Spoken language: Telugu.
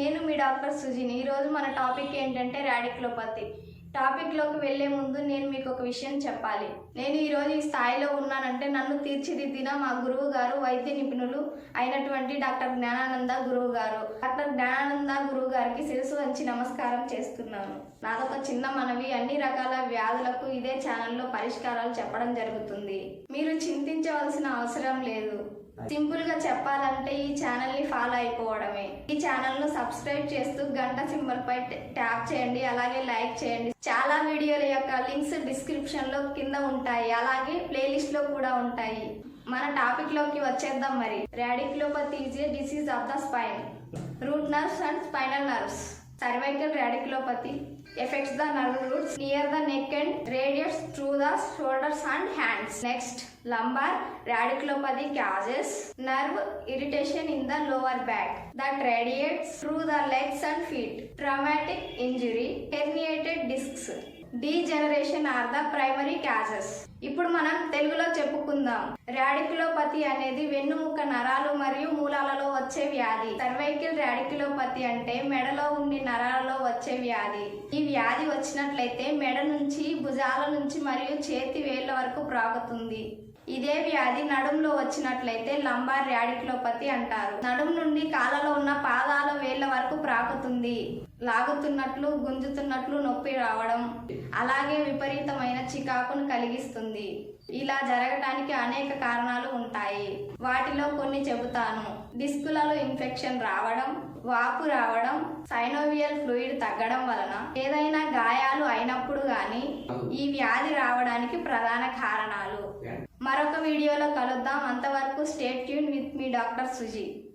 నేను మీ డాక్టర్ సుజిని. ఈరోజు మన టాపిక్ ఏంటంటే రాడిక్లోపతి. టాపిక్లోకి వెళ్ళే ముందు నేను మీకు ఒక విషయం చెప్పాలి. నేను ఈరోజు ఈ స్థాయిలో ఉన్నానంటే నన్ను తీర్చిదిద్దిన మా గురువు గారు వైద్య నిపుణులు అయినటువంటి డాక్టర్ జ్ఞానానంద గురువు గారు. డాక్టర్ జ్ఞానానంద గురువు గారికి శిరసు వంచి నమస్కారం చేస్తున్నాను. నాదొక చిన్న మనవి. అన్ని రకాల వ్యాధులకు ఇదే ఛానల్లో పరిష్కారాలు చెప్పడం జరుగుతుంది. మీరు చింతించవలసిన అవసరం లేదు. సింపుల్గా చెప్పాలంటే ఈ ఛానల్ని ఫాలో అయిపోవడమే. ఈ ఛానల్ను సబ్స్క్రైబ్ చేస్తూ గంట సింబల్ పై ట్యాప్ చేయండి అలాగే లైక్ చేయండి. చాలా వీడియోల యొక్క లింక్స్ డిస్క్రిప్షన్లో కింద ఉంటాయి అలాగే ప్లేలిస్ట్లో కూడా ఉంటాయి. మన టాపిక్లోకి వచ్చేద్దాం మరి. Radiculopathy is a disease of the spine. Root nerves and spinal nerves. Cervical radiculopathy affects the nerve roots near the neck and radius through the shoulders and hands. Next lumbar radiculopathy causes nerve irritation in the lower back that radiates through the legs and feet. Traumatic injury herniated discs. Degeneration are the primary causes. ఇప్పుడు మనం తెలుగులో చెప్పుకుందాం. రాడిక్లోపతి అనేది వెన్నుముక నరాలు మరియు మూల వచ్చే వ్యాధి. సర్వైకిల్ రాడిక్యులోపతి అంటే మెడలో ఉండి నరాలలో వచ్చే వ్యాధి. ఈ వ్యాధి వచ్చినట్లయితే మెడ నుంచి భుజాల నుంచి మరియు చేతి వేళ్ళ వరకు ప్రాగుతుంది ఇదే వ్యాధి నడుంలో వచ్చినట్లయితే లంబార్ ర్యాడిక్లోపతి అంటారు. నడుము నుండి కాలలో ఉన్న పాదాల వేళ్ళ వరకు ప్రాకుతుంది లాగుతున్నట్లు గుంజుతున్నట్లు నొప్పి రావడం అలాగే విపరీతమైన చికాకును కలిగిస్తుంది. ఇలా జరగటానికి అనేక కారణాలు ఉంటాయి. వాటిలో కొన్ని చెబుతాను. డిస్కులలో ఇన్ఫెక్షన్ రావడం వాపు రావడం సైనోవియల్ ఫ్లూయిడ్ తగ్గడం వలన ఏదైనా గాయాలు అయినప్పుడు గాని ఈ వ్యాధి రావడానికి ప్రధాన కారణాలు. మరొక వీడియోలో కలుద్దాం. అంతవరకు స్టేట్ ట్యూన్ విత్ మీ డాక్టర్ సుజీ.